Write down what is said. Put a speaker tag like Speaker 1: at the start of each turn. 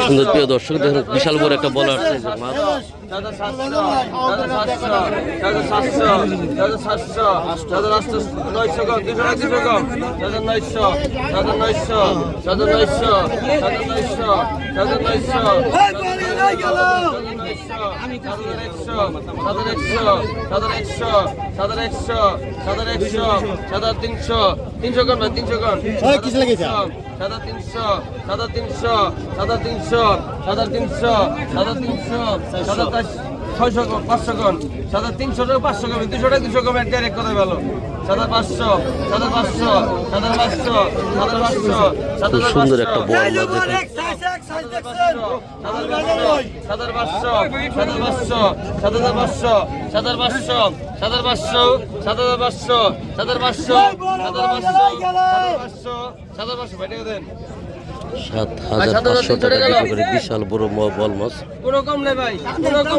Speaker 1: সুন্দর প্রিয় দর্শক দেখুন বিশাল বড় একটা বল আসছে
Speaker 2: নয়শো নয়শো নয়শো নয়শো দাদা নয়শো সাদর একশো সাদর একশো সাদর একশো সাদর একশো সাদর তিনশো তিনশো কম তিনশো কম সাদা তিনশো সাদা তিনশো সাদা তিনশো সাদা তিনশো সাদা তিনশো সাদা ছয়শো কম পাঁচশো কম সাদা তিনশো টাকা পাঁচশো কম দুশো টাকা দুশো কম ডাইরেক্ট কথা ভালো সাদা পাঁচশো সাদা পাঁচশো সাদা পাঁচশো সাদা পাঁচশো সাদা
Speaker 1: সুন্দর একটা বল সাত হাজার পাঁচশো টাকা বিশাল বড় বল মাছ।
Speaker 2: কোনো কম নেই ভাই